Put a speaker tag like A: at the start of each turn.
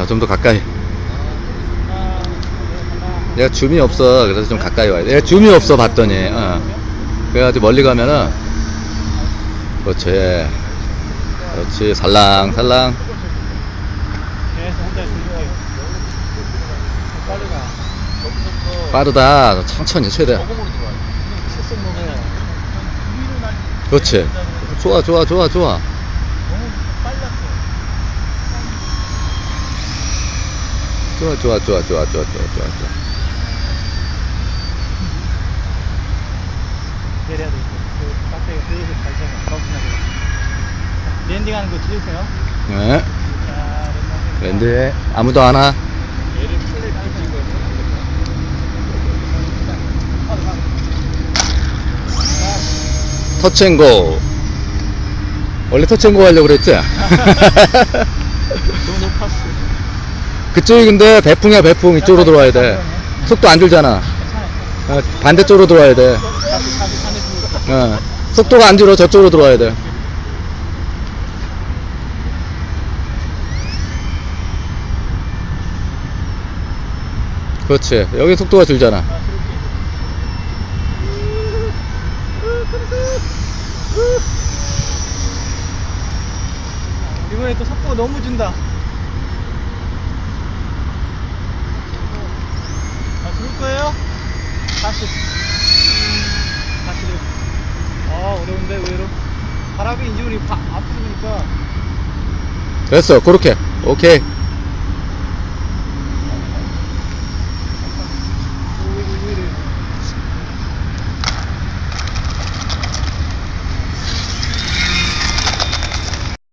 A: 자, 좀 더 가까이. 내가 줌이 없어. 그래서 좀 가까이 와야 돼. 내가 줌이 없어 봤더니. 어. 그래가지고 멀리 가면은 그렇지. 그렇지. 살랑 살랑. 빠르다. 천천히 최대한. 그렇지. 좋아 좋아 좋아 좋아.
B: 너무 빨랐어.
A: 좋아 좋아 좋아 좋아 좋아 좋아 좋아 좋아.
B: 내려야 돼. 그 깍대기 슬슬 발전해. 가운데나 랜딩하는 거 찍으세요.
A: 네.
B: 자, 랜딩.
A: 랜드 아무도 안 와. 터치앤고. 원래 터치앤고 하려고 그랬지? 그쪽이 근데 배풍이야 배풍 이쪽으로 들어와야 돼. 속도 안 줄잖아. 어, 반대쪽으로 들어와야 돼. 어, 속도가 안 줄어 저쪽으로 들어와야 돼. 그렇지. 여기 속도가 줄잖아.
B: 이번에 또 속도가 너무 준다. 40 40아 어려운데 의외로. 바람이 인지우리 앞으로 보니까.
A: 됐어 그렇게. 오케이.